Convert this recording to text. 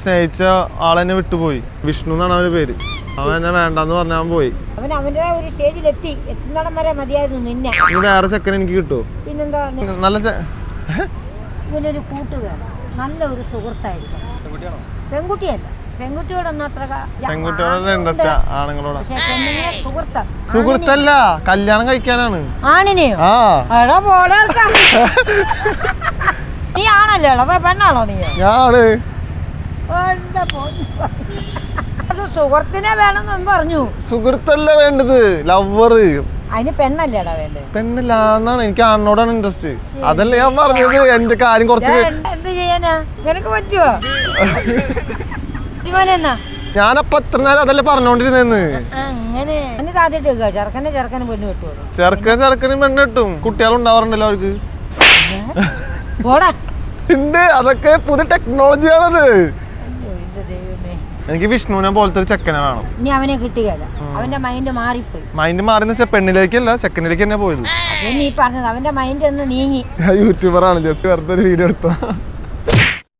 സ്നേഹിച്ച ആളെന്നെ വിട്ടുപോയി. വിഷ്ണു എന്നാണ് അവന്റെ പേര്. അവൻ എന്നെ വേണ്ടെന്ന് പറഞ്ഞാൽ പോയി. അവൻ അവന്റെ ഒരു സ്റ്റേജിലെത്തി. എത്തുന്നിടം വരെ മതിയായിരുന്നു നിന്നെ. ഇനി വേറെ ചെക്കൻ എനിക്ക് കിട്ടുമോ പിന്നെന്താ നല്ല ഇവനൊരു കൂട്ടുകാരൻ നല്ല ഒരു സുഹൃത്തായിരിക്കും പെൺകുട്ടിയല്ല. പെൺകുട്ടിയോടൊന്നും അത്ര പെൺകുട്ടികളോട് ഇൻട്രസ്റ്റ് ആണുങ്ങളോടാ സുഹൃത്ത. സുഹൃത്തല്ല കല്യാണം കഴിക്കാനാണ്. ആണിനെയോ? ആ. എടാ പോലെ എടാ പെണ്ണാണോ നീ? പൊന്നു. അത് സുഹൃത്തിനെ വേണമെന്നും പറഞ്ഞു. സുഹൃത്തല്ല വേണ്ടത്? ലവർ അതിന് പെണ്ണല്ലേടാ വേണ്ടത്? പെണ്ണല്ല ആണാണ്. എനിക്ക് ആണിനോടാണ് ഇൻട്രസ്റ്റ് അതല്ല ഞാൻ പറഞ്ഞത്. എന്റെ കാര്യം കുറച്ച് എന്ത് ചെയ്യാനാ? നിനക്ക് പറ്റുമോ ഞാനപ്പ എത്ര നേരം അതല്ലേ പറഞ്ഞോണ്ടിരുന്നെന്ന്. അങ്ങനെ. ആദ്യമായിട്ട് ചെറുക്കനെ ചെറുക്കനെ പെണ്ണ് കിട്ടുമോ ചെറുക്കൻ ചെറുക്കനും പെണ്ണ് കിട്ടും കുട്ടികളുണ്ടാവാറുണ്ടല്ലോ അവർക്ക്. പോടാ. ഉണ്ട്. അതൊക്കെ പുതിയ ടെക്നോളജിയാണത് എനിക്ക് വിഷ്ണുവിനെ പോലത്തെ ഒരു ചെക്കനെ വേണം. ഇനി അവനെ കിട്ടുകയല്ല അവന്റെ മൈൻഡ് മാറിപ്പോയി. മൈൻഡ് വെച്ചാൽ പെണ്ണിലേക്കല്ല ചെക്കനിലേക്ക് തന്നെ പോയത് നീ പറഞ്ഞത്. അവന്റെ മൈൻഡ് ഒന്ന് നീങ്ങി. യൂട്യൂബർ ആണ്. ജസ്റ്റ് വെറുതെ ഒരു വീഡിയോ എടുത്ത